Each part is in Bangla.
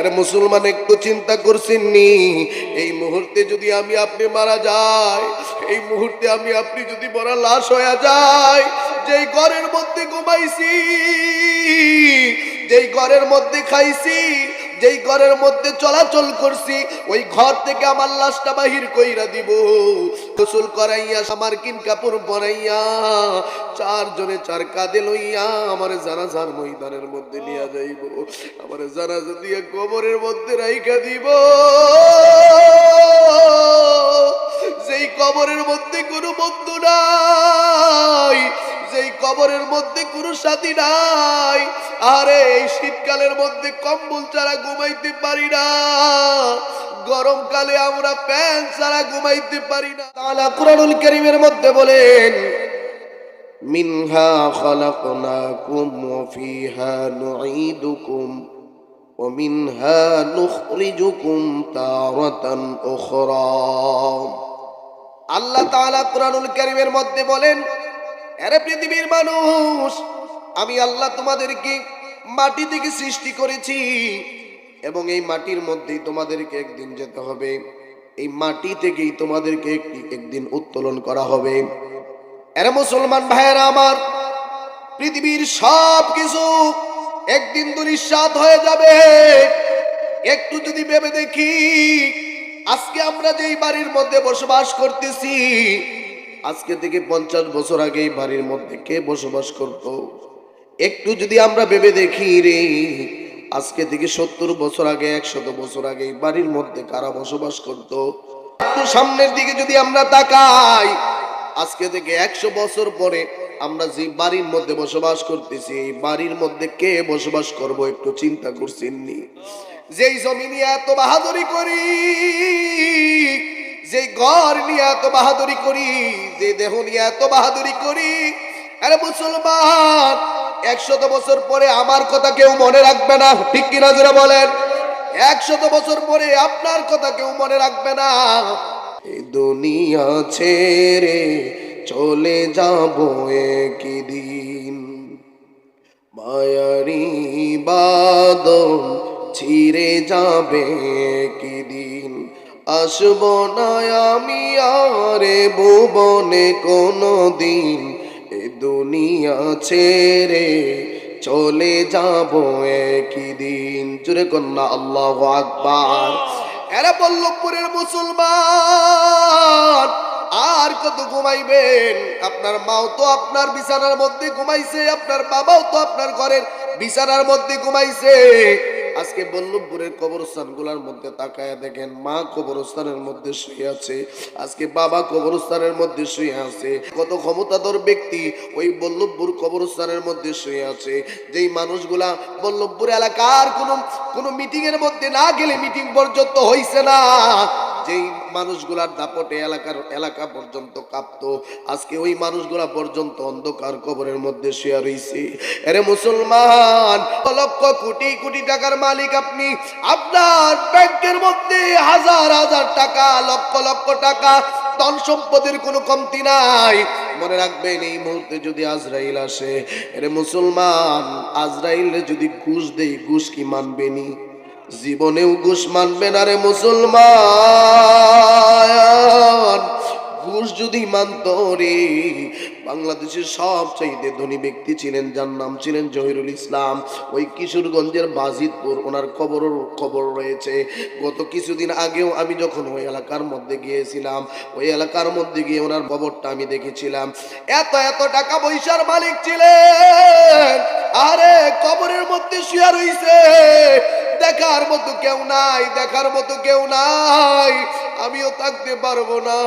আরে মুসলমান, একটু চিন্তা করছেন নি? এই মুহূর্তে যদি আমি আপনি মারা যাই, এই মুহূর্তে আমি আপনি যদি বড় লাশ হয়ে যাই, যেই ঘরের মধ্যে ঘুমাইছি, যেই ঘরের মধ্যে খাইছি যেই ঘরের মধ্যে চলাচল করছি, ওই ঘর থেকে আমার লাশটা বাহির কইরা দিব। গোসল করাইয়া আমার কিন কাপড় পরাইয়া, চারজনে চার কাঁদে লইয়া আমার জানাজার ময়দানের মধ্যে নিয়ে যাইব। আমার জানাজা দিয়ে কবরের মধ্যে রাইখা দিব। সেই কবরের মধ্যে কোনো বন্ধু যেই কবরের মধ্যে কোনো সাথী নাই। আরে, এই শীতকালের মধ্যে কম্বল ছাড়া ঘুমাইতে পারি না। গরমকালে আমরা প্যান্ট ছাড়া ঘুমাইতে পারি না। তাহলে কুরানুল করিমের মধ্যে বলেন, মিনহা খলাকনাকুম ওয়া ফিহা নুঈদুকুম ওয়া মিনহা নুখরিজুকুম তারাতান উখরা। আল্লাহ তাআলা কুরআনুল কারীমের মধ্যে বলেন আরে পৃথিবীর মানুষ, আমি আল্লাহ তোমাদেরকে মাটি থেকে সৃষ্টি করেছি, এবং এই মাটির মধ্যেই তোমাদেরকে একদিন যেতে হবে। এই মাটি থেকেই তোমাদেরকে একটি, একদিন উত্তোলন করা হবে। এরা মুসলমান ভাইয়েরা আমার, পৃথিবীর সব কিছু একদিন দুরিশ্বাদ হয়ে যাবে। একটু যদি ভেবে দেখি, আজকে আমরা যেই বাড়ির মধ্যে বসবাস করতেছি আজকে থেকে পঞ্চাশ বছর আগে বাড়ির মধ্যে কে বসবাস করত? একটু যদি আমরা ভেবে দেখি রে, আজকে থেকে সত্তর বছর আগে, একশত বছর আগে বাড়ির মধ্যে কারা বসবাস করত? একটু সামনের দিকে যদি আমরা তাকাই, আজকে থেকে একশো বছর পরে আমরা যে বাড়ির মধ্যে বসবাস করতেছি, এই বাড়ির মধ্যে কে বসবাস করব একটু চিন্তা করছেননি যেই জমি নিয়ে এত বাহাদুরি করি যে ঘর নিয়ে এত বাহাদুরি করি যে দেহ নিয়ে এত বাহাদুরি করি, আরে মুসলমান, একশত বছর পরে আমার কথা কেউ মনে রাখবে না, ঠিক কিনা যারা বলেন? একশত বছর পরে আপনার কথা কেউ মনে রাখবে না। দুনিয়া ছেড়ে চলে যাব একই দিন মায়ারি বাদল ছিঁড়ে যাবে কি দিন আসব না আমি আরে ভুবনে কোনো দিন এ দুনিয়া ছেড়ে চলে যাব একই দিন। জুড়ে কন্যা, আল্লাহ আকবার। এরা বল্লভপুরের মুসলমান। আর কত ঘুমাইবেন? আপনার মাও তো আপনার বিছানার মধ্যে ঘুমাইছে, আপনার বাবাও তো আপনার ঘরের বিছানার মধ্যে ঘুমাইছে। আজকে বল্লভপুরের কবরস্থানগুলার মধ্যে তাকায় দেখেন, মা কবরস্থানের মধ্যে শুয়ে আছে, আজকে বাবা কবরস্থানের মধ্যে শুয়ে আছে। কত ক্ষমতাধর ব্যক্তি ওই বল্লভপুর কবরস্থানের মধ্যে শুয়ে আছে। যেই মানুষগুলা বল্লভপুর এলাকার কোনো কোনো মিটিং এর মধ্যে না গেলে মিটিং পর্যন্ত হইছে না। যেই মানুষগুলার দাপটে এলাকার এলাকা পর্যন্ত কাঁপতো, আজকে ওই মানুষগুলা পর্যন্ত অন্ধকার কবরের মধ্যে শুয়ে রইছে। আরে মুসলমান, লক্ষ কোটি কোটি টাকার মালিক আপনি, আপনার ব্যাংকের মধ্যে হাজার হাজার টাকা, লক্ষ লক্ষ টাকা, ধন সম্পদের কোনো কমতি নাই। মনে রাখবেন এই মুহূর্তে যদি আজরাইল আসে, এরে মুসলমান, আজরাইল যদি ঘুষ দেই, ঘুষ কি মানবেনি জীবনেও ঘুষ মানবে না রে মুসলমান। ঘুষ যদি মানত রে, বাংলাদেশের সব চাইতে ধনী ব্যক্তি ছিলেন, যার নাম ছিলেন জহিরুল ইসলাম। ওই কিশোরগঞ্জের বাজিতপুর, ওনার কবর খবর রয়েছে। গত কিছুদিন আগেও আমি যখন ওই এলাকার মধ্যে গিয়েছিলাম, ওই এলাকার মধ্যে গিয়ে ওনার কবরটা আমি দেখেছিলাম। এত এত টাকা পয়সার মালিক ছিলেন। আরে, কবরের মধ্যে শুয়ে রইছে। দেখার মতো কেউ নাই, দেখার মতো কেউ নাই। আমিও থাকতে পারব না,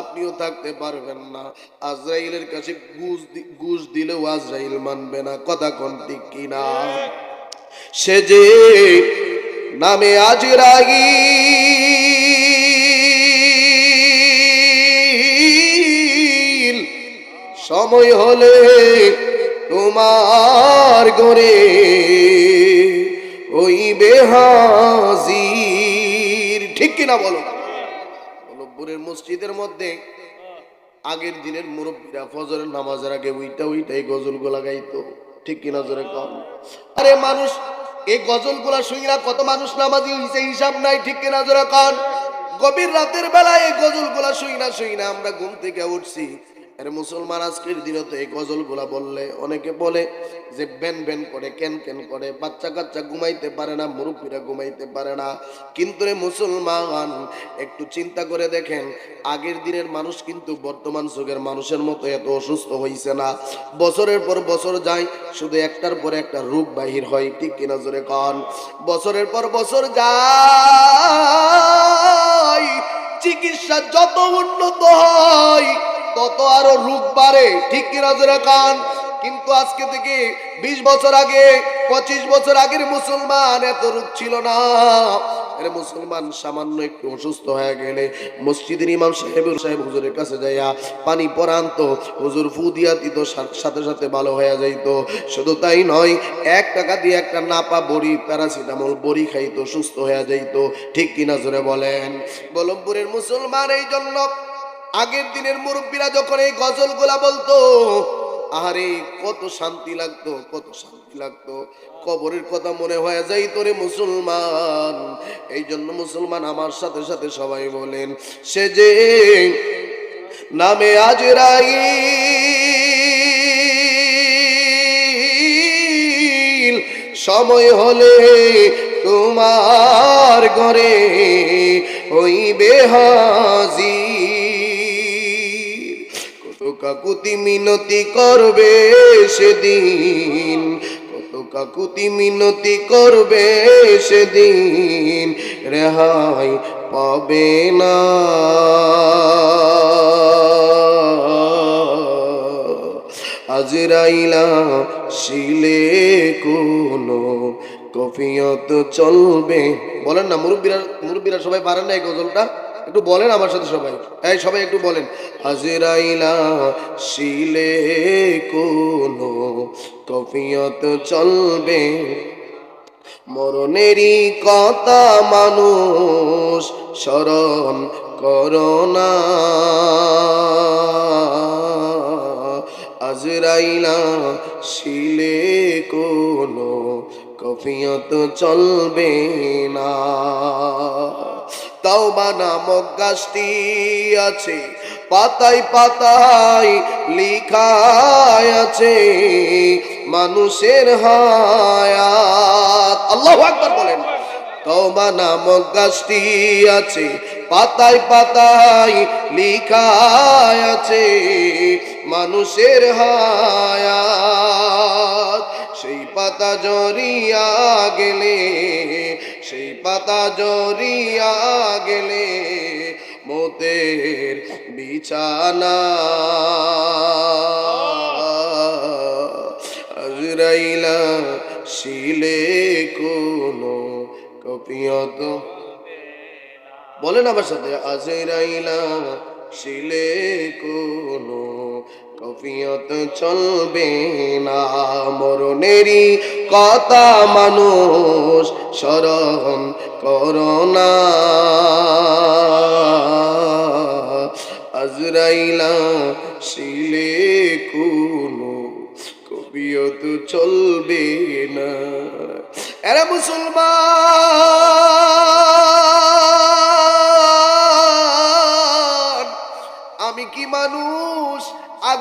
আপনিও থাকতে পারবেন না। আজরাইলের কাছে ঘুষ ঘুষ দিলেও আজরাইল মানবে না, কথা কোন ঠিক কিনা? সে যে নামে আজরাইল, সময় হলে তোমার গরে ওই বেহাজির। ঠিক কিনা বলো? বল্লভপুরের মসজিদের মধ্যে আগের দিনের মুরব্বীরা ফজরের নামাজের আগে ওইটা ওইটাই গজল গো লাগাইতো ঠিক কিনা জোরে কম আরে মানুষ এই গজলগুলা শুইরা কত মানুষ নামাজি হইছে হিসাব নাই, ঠিক কিনা জোরা কন? গভীর রাতের বেলায় এই গজলগুলা শুই না শুই না আমরা ঘুম থেকে উঠছি। আরে মুসলমান আজকের দিনে তো এই গজলগুলা বললে অনেকে বলে যে ব্যান ব্যান করে, কেন কেন করে, বাচ্চা কাচ্চা ঘুমাইতে পারে না, মুরব্বীরা ঘুমাইতে পারে না। কিন্তু রে মুসলমান, একটু চিন্তা করে দেখেন, আগের দিনের মানুষ কিন্তু বর্তমান যুগের মানুষের মতো এত অসুস্থ হইছে না। বছরের পর বছর যায়, শুধু একটার পর একটা রোগ বাহির হয়, ঠিক কিনা জোরে কন? বছরের পর বছর যায়, চিকিৎসা যত উন্নত হয় তত আরও রোগ বাড়ে। ঠিক কিনা জোরে কান? কিন্তু আজকে থেকে বিশ বছর আগে, পঁচিশ বছর আগের মুসলমান এত রোগ ছিল না। মুসলমান সামান্য একটু অসুস্থ হয়ে গেলে মসজিদের ইমাম সাহেব সাহেব হুজুরের কাছে যাইয়া পানি পরান তো হুজুর ফু দিয়া দিত সাথে সাথে ভালো হয়ে যাইতো। শুধু তাই নয়, এক টাকা দিয়ে একটা নাপা বড়ি, প্যারাসিটামল বড়ি খাইতো, সুস্থ হয়ে যাইতো। ঠিক কিনা জোরে বলেন? বলমপুরের মুসলমান এই জন্য আগের দিনের মুরব্বীরা যখন এই গজলগুলা বলতো আরে কত শান্তি লাগতো, কত শান্তি লাগতো। কবরের কথা মনে হয়ে যাই তোরে মুসলমান। এই জন্য মুসলমান আমার সাথে সাথে সবাই বলেন, সে যে নামে আজ রাইল সময় হলে তোমার ঘরে হইবে হাজির কত কাকুতি মিনতি করবে সেদিন? কত কাকুতি মিনতি করবে সেদিন? রেহাই পাবে না। আজরাইলা শিলে কোনো কফিয়ত চলবে। বলেন না, মুরব্বীরা মুরব্বীরা সবাই পারেন না এই গজলটা? একটু বলেন আমার সাথে সবাই। এই, সবাই একটু বলেন। হাজিরাইলা শিলে কোনো কফিয়ত চলবে? মরণেরই কথা মানুষ স্মরণ করোনা আজরাইলা শিলে কোনো কফিয়ত চলবে না। তাওবা নামক গাছটি আছে, পাতায় পাতায় লিখায় আছে, মানুষের হায়াত। আল্লাহ আকবার বলেন তওবা নামক গাছটি আছে, পাতায় পাতায় লিখায় আছে, মানুষের হায়াত। সেই পাতা জরিয়া গেলে পাতা জরিয়া গেলে মোতের বিছানা। আজরাইলা শিলে কোনো কপিয়ত বলেন আমার সাথে, আজরাইলা শিলে কোনো কফিয়ত চলবে না। মরণেরই কথা মানুষ স্মরণ করোনা আজরাইলা শিলে কোনো কবিয়ত চলবে না। এরা মুসলমান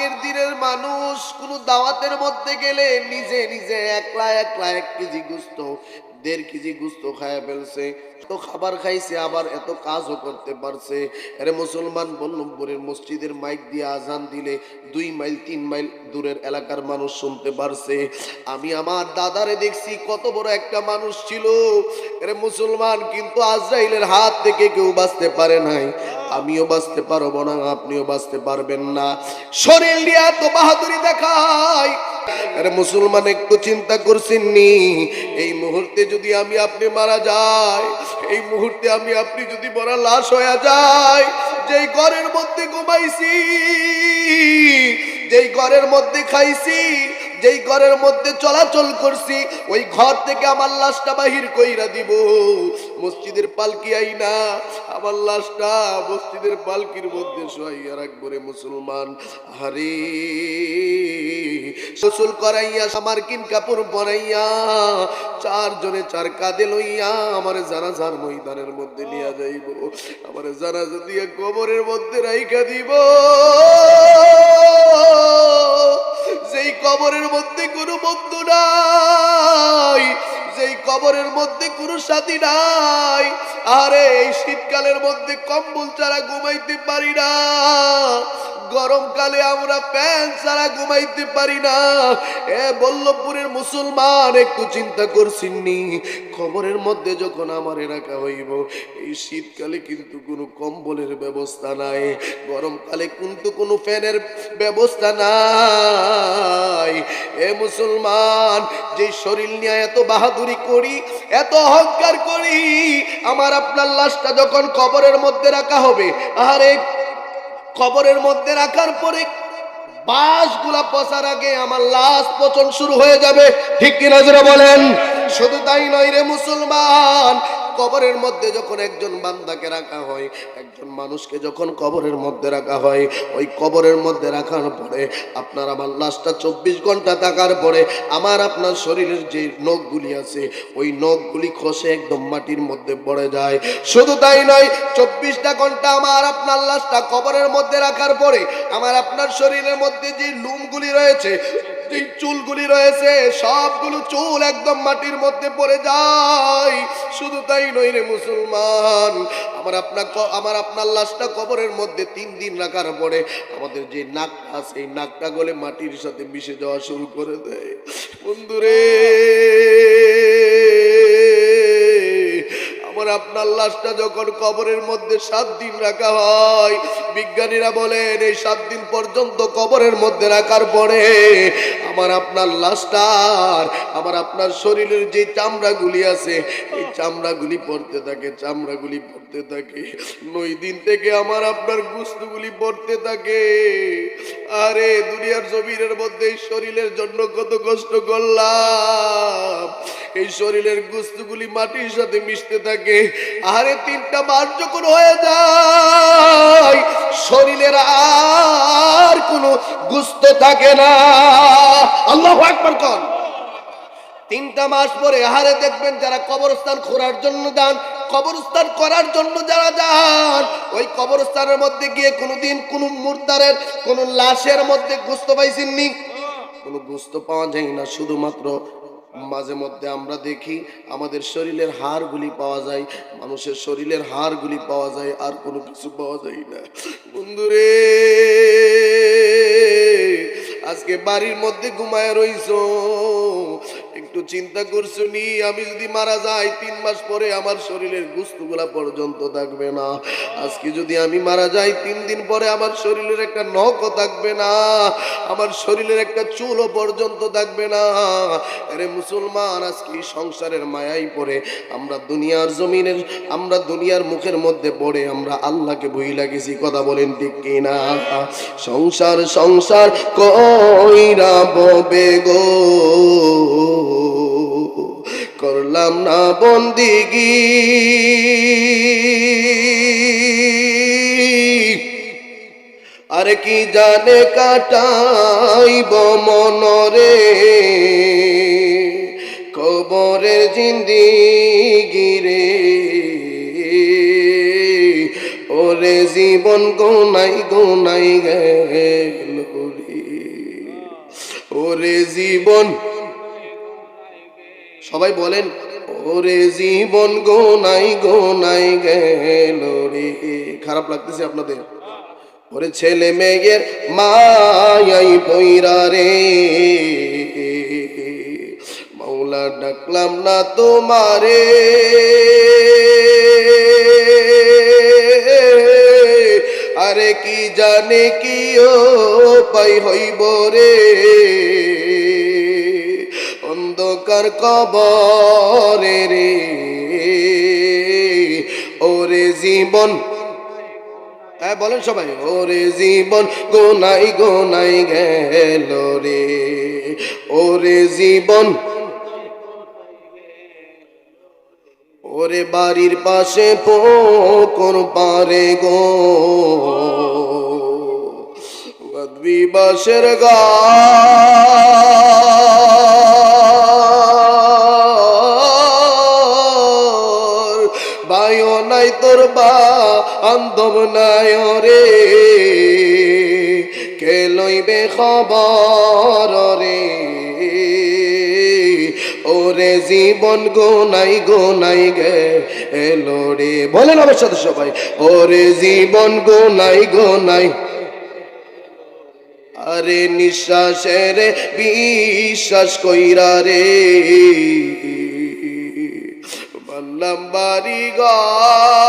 আগের দিনের মানুষ কোন দাওয়াতের মধ্যে গেলে নিজে নিজে একলা একলা এক কেজি গুস্ত দেড় কেজি গুস্ত খায় ফেলছে তো খাবার খাইছে, আবার এত কাজও করতে পারছে। আরে মুসলমান বল্লভপুরের মসজিদের মাইক দিয়ে আজান দিলে দুই মাইল, তিন মাইল দূরের এলাকার মানুষ শুনতে পারছে। আমি আমার দাদারে দেখছি, কত বড় একটা মানুষ ছিল। আরে মুসলমান, কিন্তু আজরাইলের হাত থেকে কেউ বাঁচতে পারে নাই। আমিও বাঁচতে পারব না, আপনিও বাঁচতে পারবেন না। শরীর নিয়ে এত বাহাদুরি দেখায় আরে মুসলমান, একটু চিন্তা করছেন নি? এই মুহূর্তে যদি আমি আপনি মারা যাই, এই মুহূর্তে আমি আপনি যদি বড় লাশ হয়ে যাই, যেই ঘরের মধ্যে ঘুমাইছি, যেই ঘরের মধ্যে খাইছি যেই ঘরের মধ্যে চলাচল করছি, ওই ঘর থেকে আমার লাশটা বাহির কইরা দিব। মসজিদের পালকি আই না, আমার লাশটা মসজিদের পালকির মধ্যে শোয়াইয়া রাখব রে মুসলমান। হারে গোসল করাইয়া আমার কিন কাপড় পরাইয়া, চারজনে চার কাঁধে লইয়া আমার জানাজার ময়দানের মধ্যে নিয়ে যাইব। আমার জানাজা দিয়ে কবরের মধ্যে রাইখা দিব। যেই কবরের মধ্যে কোনো বন্ধু নাই, যেই কবরের মধ্যে কোনো সাথী নাই, আরে এই শীতকালের মধ্যে কম্বল ছাড়া ঘুমাইতে পারি না। গরমকালে আমরা ফ্যান ছাড়া ঘুমাইতে পারি না। এ বল্লভপুরের মুসলমান, একটু চিন্তা করছিননি? খবরের মধ্যে যখন আমারে রাখা হইব, এই শীতকালে কিন্তু কোনো কম্বলের ব্যবস্থা নাই। গরমকালে কিন্তু কোনো ফ্যানের ব্যবস্থা নাই। এ মুসলমান, যে শরীর নিয়ে এত বাহাদুরি করি, এত অহংকার করি, আমার আপনার লাশটা যখন কবরের মধ্যে রাখা হবে আরে কবরের মধ্যে রাখার পরে বাসগুলা পচার আগে আমার লাশ পচন শুরু হয়ে যাবে। ঠিক কিনা বলেন? শুধু তাই নয় রে মুসলমান কবরের মধ্যে যখন একজন বান্দাকে রাখা হয়, একজন মানুষকে যখন কবরের মধ্যে রাখা হয়, ওই কবরের মধ্যে রাখার পরে আপনার আমার লাশটা চব্বিশ ঘণ্টা থাকার পরে আমার আপনার শরীরের যে নখগুলি আছে, ওই নখগুলি খসে একদম মাটির মধ্যে পড়ে যায়। শুধু তাই নয়, চব্বিশটা ঘণ্টা আমার আপনার লাশটা কবরের মধ্যে রাখার পরে আমার আপনার শরীরের মধ্যে যে লুমগুলি রয়েছে চুলগুলি রয়েছে, সবগুলো চুল একদম মাটির মধ্যে পড়ে যায়। শুধু তাই নই রে মুসলমান। আমার আপনার আমার আপনার লাশটা কবরের মধ্যে তিন দিন রাখার পরে আমাদের যে নাকটা আছে, এই নাকটা গলে মাটির সাথে মিশে যাওয়া শুরু করে দেয়। বন্ধুরে আমার আপনার লাশটা যখন কবরের মধ্যে সাত দিন রাখা হয়, বিজ্ঞানীরা বলেন, এই সাত দিন পর্যন্ত কবরের মধ্যে রাখার পরে আমার আপনার লাশটার আমার আপনার শরীরের যে চামড়াগুলি আছে, এই চামড়াগুলি পড়তে থাকে, চামড়াগুলি পড়তে থাকে। নয় দিন থেকে আমার আপনার গুস্তগুলি পড়তে থাকে। আরে, দুনিয়ার জমিনের মধ্যে এই শরীরের জন্য কত কষ্ট করলাম। এই শরীরের গুস্তগুলি মাটির সাথে মিশতে থাকে। আরে তিনটা মাস যখন হয়ে যায়, শরীরের আর কোনো গুস্ত থাকে না। আল্লাহ একবার কন। তিনটা মাস পরে হারে দেখবেন যারা কবরস্থান খোঁড়ার জন্য যান কবরস্থান করার জন্য যারা যান ওই কবরস্থানের মধ্যে গিয়ে কোনোদিন কোনো মুর্দারের কোনো লাশের মধ্যে গুস্ত পাইছেননি? কোনো গুস্ত পাওয়া যায় না, শুধুমাত্র মাঝে মধ্যে আমরা দেখি আমাদের শরীরের হাড়গুলি পাওয়া যায়, মানুষের শরীরের হাড়গুলি পাওয়া যায়, আর কোনো কিছু পাওয়া যায় না। বন্ধুরে, আজকে বাড়ির মধ্যে ঘুমায় রইছো একটু চিন্তা করছ নি? আমি যদি মারা যাই, তিন মাস পরে আমার শরীরের গুস্তুগুলা পর্যন্ত থাকবে না। আজকে যদি আমি মারা যাই, তিন দিন পরে আমার শরীরের একটা নখও থাকবে না। আমার শরীরের একটা চুলও পর্যন্ত থাকবে না। আরে মুসলমান, আজকে সংসারের মায়াই পড়ে। আমরা দুনিয়ার জমিনের, আমরা দুনিয়ার মুখের মধ্যে পড়ে, আমরা আল্লাহকে বই লাগেছি কথা বলেন ঠিক কিনা? সংসার সংসার কইরা ববে গো। করলাম না বন্দিগি। আরে কি জানে কাটাইব মনরে। কবরের জিন্দিগি রে ওরে জীবন গোনাই গোনাই গেল ওরে জীবন সবাই বলেন, ওরে জীবন গোনাই গোনাই গেল রে। খারাপ লাগতেছে আপনাদের? ওরে ছেলে মেয়ের মায়াই পইরা রে। মাওলা ডাকলাম না তোমারে। আরে কি জানে কি ও পাই হইব রে? কবরে রে ওরে জীবন। হ্যাঁ বলেন সবাই, ওরে জীবন গোনাই গোনাই গেল রে। ওরে জীবন ওরে বাড়ির পাশে পোকর পারে গো। বদবি বাসের গার নাই তোর বা আন্দব নাই রে। কে লইবে খবর রে? ওরে জীবন গোনাই গোনাই গে এলো রে। বলেন আমার সাথে সবাই, ওরে জীবন গোনাই গোনাই। আরে নিঃশ্বাসের বিশ্বাস কইরা রে। বললাম বাড়ি গার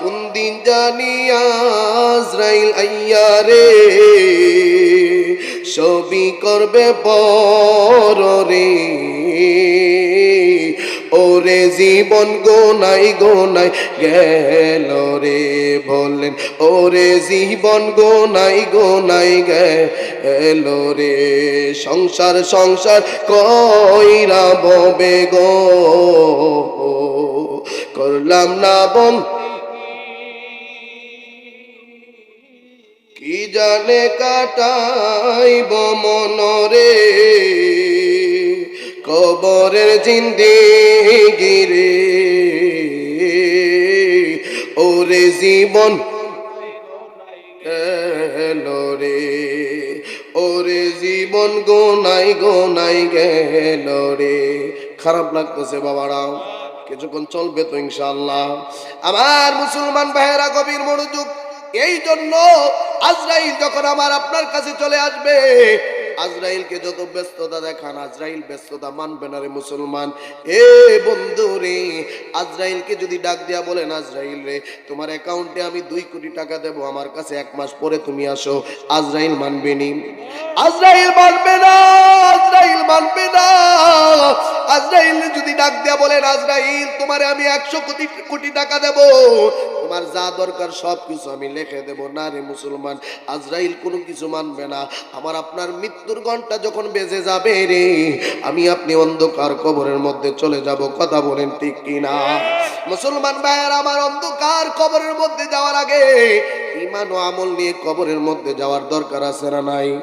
কোন দিন জানি আজরাইল আইয়া রে ছবি করবে পর রে ওরে জীবন গোনাই গোনাই গেল রে বললেন ওরে জীবন গোনাই গোনাই গেল রে সংসার সংসার কইরা ববে গো। করলাম না বন। কি জানে কাটাইব মনরে? কবরের জিন্দেগি রে ওরে জীবন রে। ওরে জীবন গোনাই গোনাই গেল রে। খারাপ লাগতেছে বাবারাও। কিছুক্ষণ চলবে তো ইনশাল্লাহ আমার মুসলমান ভাইয়েরা, গভীর মনোযোগ। এই জন্য আজরাইল যখন আমার আপনার কাছে চলে আসবে আজরাইলকে যত ব্যস্ততা দেখান, আজরাইল ব্যস্ততা মানবে না রে মুসলমান। এ বন্ধু রে, আজরাইলকে যদি ডাক দেয়া বলেন, আজরাইল রে, তোমার অ্যাকাউন্টে আমি দুই কোটি টাকা দেবো, আমার কাছে এক মাস পরে তুমি আসো। আজরাইল মানবে নি। আজরাইল মানবে না, আজরাইল মানবে না। আজরাইল যদি ডাক দিয়া বলেন আজরাইল তোমারে আমি একশো কোটি কোটি টাকা দেব। তোমার যা দরকার সব কিছু আমি লিখে দেব। না রে মুসলমান, আজরাইল কোনো কিছু মানবে না। আমার আপনার মৃত্যুর ঘণ্টা যখন বেজে যাবে রে, আমি আপনি অন্ধকার কবরের মধ্যে চলে যাব। কথা বলেন ঠিক কিনা? মুসলমান ভাইয়ের, আমার অন্ধকার কবরের মধ্যে যাওয়ার আগে ইমান ও আমল নিয়ে কবরের মধ্যে যাওয়ার দরকার আছে না নাই?